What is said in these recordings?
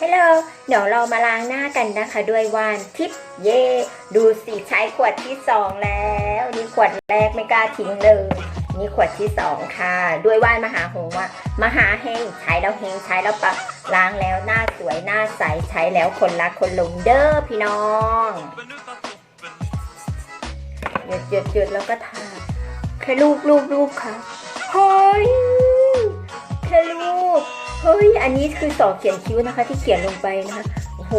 ฮัลโหล เดี๋ยวเรามาล้างหน้ากันนะคะ ด้วยวานทิปเย่ดูสิใช้ขวดที่สองแล้ว นี่ขวดแรกไม่กล้าทิ้งเลย นี่ขวดที่สองค่ะ ด้วยว่านมหาหงว่ามหาเฮงใช้แล้วเฮงใช้แล้วปะล้างแล้วหน้าสวยหน้าใสใช้แล้วคนรักคนหลงเด้อพี่น้องหยุดหยุดหยุดแล้วก็ทาแค่รูปรูปรูปค่ะเฮ้ยแค่รูปเฮ้ ยอันนี้คือสอเขียนคิ้วนะคะ ที่เขียนลงไปนะคะ โอ้โห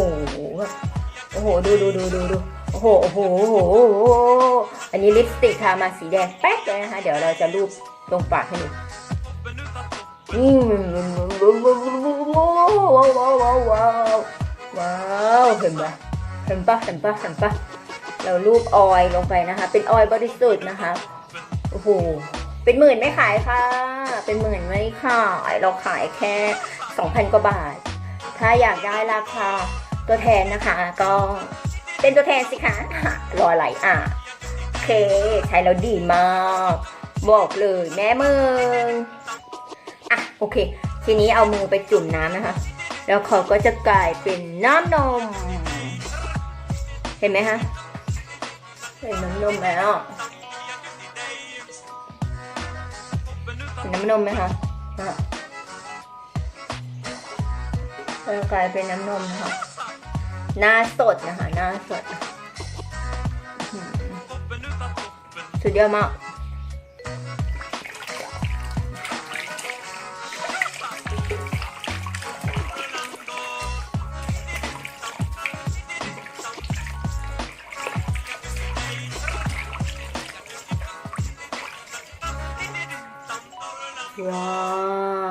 แบบโอ้โห ดูดูดูดูดูโอ้โหโอ้โหโอ้โห อันนี้ลิปสติกทามาสีแดงแป๊กเลยนะคะ เดี๋ยวเราจะรูปตรงปากให้ดูอืมว้าวว้าวว้าวว้าวว้าวเห็นปะเห็นปะเห็นปะเห็นปะเรารูปออยลงไปนะคะ เป็นออยบริสุทธิ์นะคะ โอ้โห เป็นหมื่นไม่ขายค่ะ เป็นหมื่นไม่ขายเราขายแค่ 2,000 กว่าบาท ถ้าอยากได้ราคาตัวแทนนะคะ ก็เป็นตัวแทนสิคะรออะไรอะโอเค ใช้แล้วดีมาก บอกเลยแม่มึงอะโอเค ทีนี้เอามือไปจุ่มน้ำนะคะ แล้วเขาก็จะกลายเป็นน้ำนม เห็นไหมคะเห็นน้ำนมแล้ว ห็นน้ำนมไหมคะอะแล้วกลายเป็นน้ำนมนะคะหน้าสดนะคะหน้าสดอื้อหือสุดยอดมาก 와.